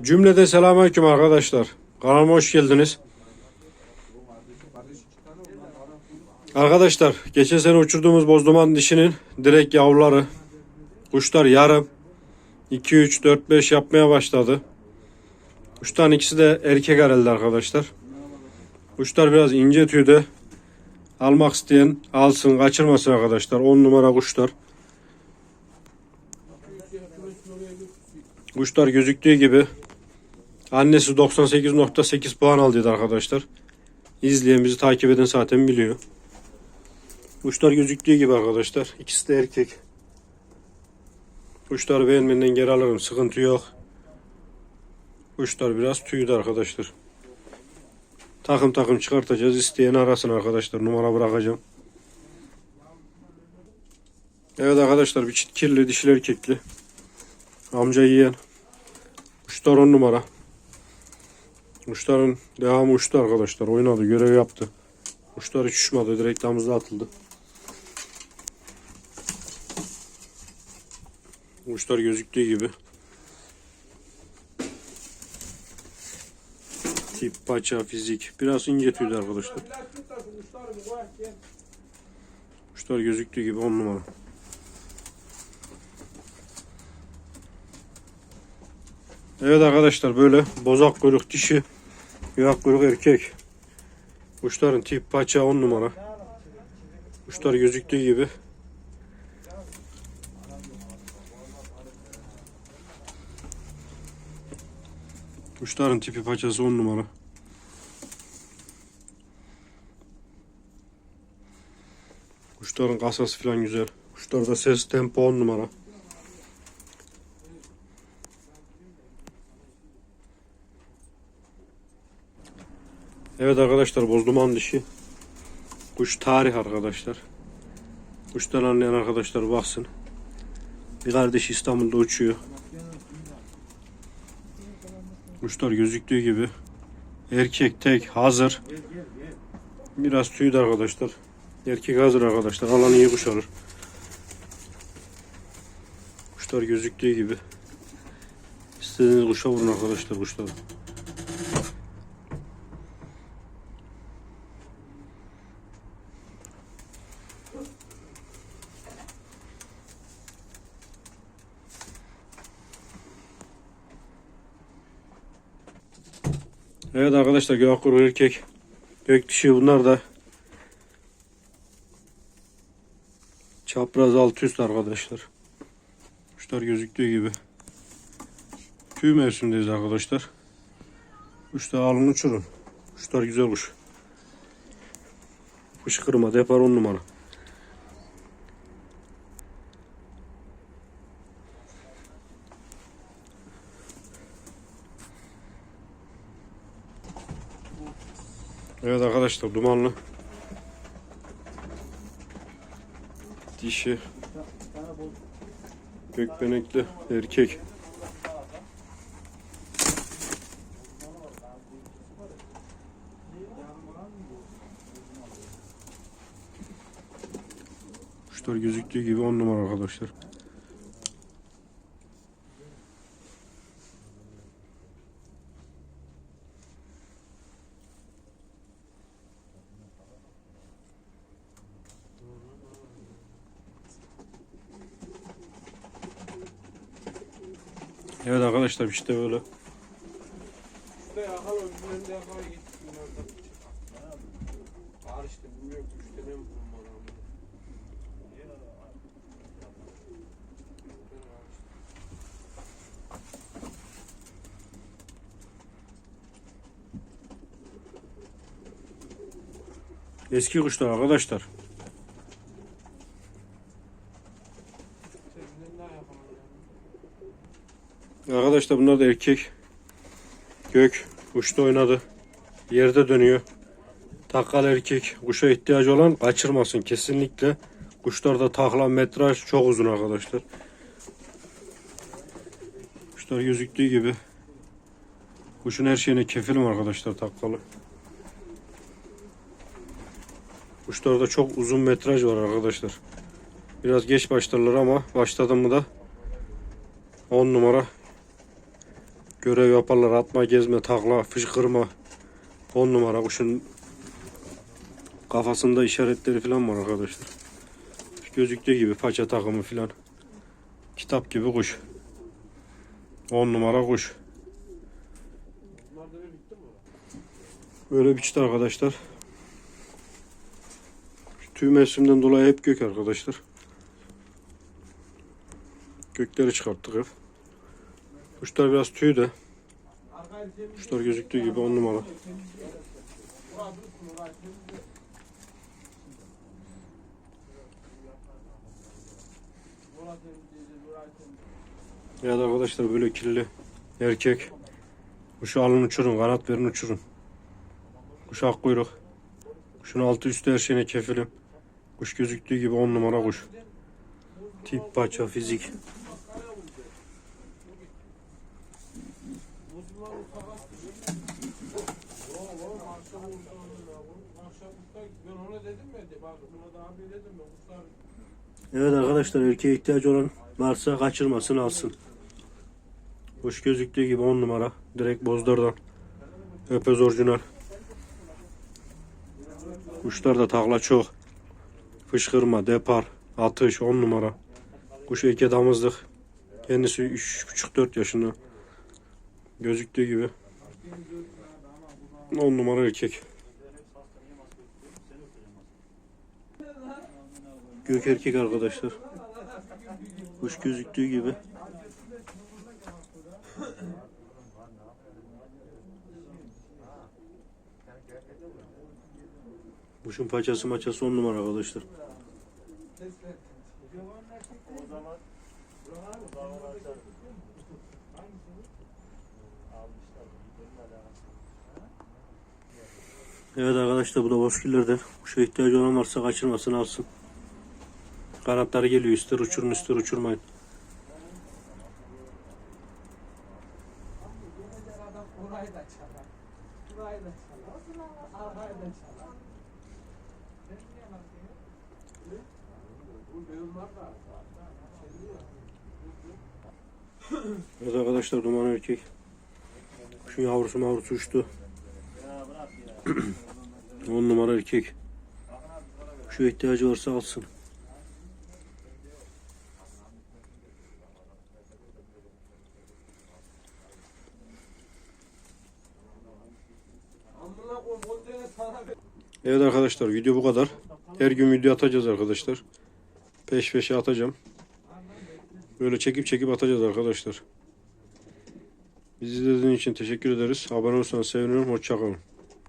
Cümlede selamünaleyküm arkadaşlar. Kanalıma hoş geldiniz. Arkadaşlar geçen sene uçurduğumuz bozduman dişinin direkt yavruları kuşlar yarım 2 3 4 5 yapmaya başladı. Kuşların ikisi de erkek herhalde arkadaşlar. Kuşlar biraz ince tüyde. Almak isteyen alsın, kaçırmasın arkadaşlar. 10 numara kuşlar. Kuşlar gözüktüğü gibi annesi 98.8 puan aldıydı arkadaşlar. İzleyen bizi takip eden zaten biliyor. Kuşlar gözüktüğü gibi arkadaşlar. İkisi de erkek. Kuşları beğenmenden geri alırım. Sıkıntı yok. Kuşlar biraz tüydü arkadaşlar. Takım takım çıkartacağız. İsteyen arasın arkadaşlar. Numara bırakacağım. Evet arkadaşlar bir çift kirli dişil erkekli. Amca yiyen. Kuşlar on numara. Kuşların devamı uçtu arkadaşlar. Oynadı, görev yaptı. Kuşlar hiç uçmadı. Direkt damızda atıldı. Kuşlar gözüktüğü gibi. Tip, paça, fizik. Biraz ince tüydü arkadaşlar. Kuşlar gözüktüğü gibi on numara. Evet arkadaşlar böyle bozak kuyruk dişi, yuyak kuyruk erkek. Kuşların tip paça on numara. Kuşlar gözüktüğü gibi. Kuşların tipi paçası on numara. Kuşların kasası falan güzel. Kuşlarda ses tempo on numara. Evet arkadaşlar bozduman dişi. Kuş tarih arkadaşlar. Kuştan anlayan arkadaşlar baksın. Bir kardeş İstanbul'da uçuyor. Kuşlar gözüktüğü gibi. Erkek tek hazır. Biraz tüydü arkadaşlar. Erkek hazır arkadaşlar. Alan iyi kuş alır. Kuşlar gözüktüğü gibi. İstediğiniz kuşa vurun arkadaşlar kuşları. Evet arkadaşlar gökkuru erkek. Gök dişi bunlar da çapraz alt üst arkadaşlar. Kuşlar gözüktüğü gibi. Tüy mevsimdeyiz arkadaşlar. Kuşlar alın uçurun. Kuşlar güzel kuş. Kuş kırma depar on numara. Evet arkadaşlar dumanlı. Dişi. Gökbenekli erkek. Kuşlar gözüktüğü gibi on numara arkadaşlar. Evet arkadaşlar işte böyle. Eski kuşlar arkadaşlar. Arkadaşlar bunlar da erkek. Gök kuşta oynadı. Yerde dönüyor. Takal erkek. Kuşa ihtiyacı olan kaçırmasın kesinlikle. Kuşlarda takla metraj çok uzun arkadaşlar. Kuşlar gözüktüğü gibi. Kuşun her şeyine kefilim arkadaşlar takkalı. Kuşlarda çok uzun metraj var arkadaşlar. Biraz geç başlarlar ama başladım mı da 10 numara Görev yaparlar. Atma, gezme, takla, fışkırma. 10 numara kuşun kafasında işaretleri falan var arkadaşlar. Gözüktüğü gibi paça takımı falan. Kitap gibi kuş. 10 numara kuş. Böyle bir arkadaşlar. Tüy mevsimden dolayı hep gök arkadaşlar. Gökleri çıkarttık hep. Kuşlar biraz tüy de. Kuşlar gözüktüğü gibi 10 numara. Evet arkadaşlar böyle kirli erkek. Kuşu alın uçurun, kanat verin uçurun. Kuş ak kuyruk. Kuşun altı üstü her şeyine kefilim. Kuş gözüktüğü gibi 10 numara kuş. Tip, paça, fizik. Evet arkadaşlar erkeğe ihtiyacı olan varsa kaçırmasın alsın. Kuş gözüktüğü gibi 10 numara. Direkt bozdardan. Öpez orijinal. Kuşlar da takla çok. Fışkırma, depar, atış 10 numara. Kuş eke damızlık. Kendisi 3,5-4 yaşında. Gözüktüğü gibi. 10 numara erkek. Gök erkek arkadaşlar. Kuş gözüktüğü gibi. Kuşun paçası maçası on numara arkadaşlar. Evet arkadaşlar bu da bozkirlerden. Kuşa ihtiyacı olan varsa kaçırmasın alsın. Kanatları geliyor ister uçurun ister uçurmayın. Evet arkadaşlar duman erkek. Kuşun yavrusu mavrusu uçtu. 10 numara erkek. Şu ihtiyacı varsa alsın. On. Evet arkadaşlar video bu kadar. Her gün video atacağız arkadaşlar. Peş peşe atacağım. Böyle çekip çekip atacağız arkadaşlar. Bizi izlediğiniz için teşekkür ederiz. Abone olursanız sevinirim. Hoşçakalın.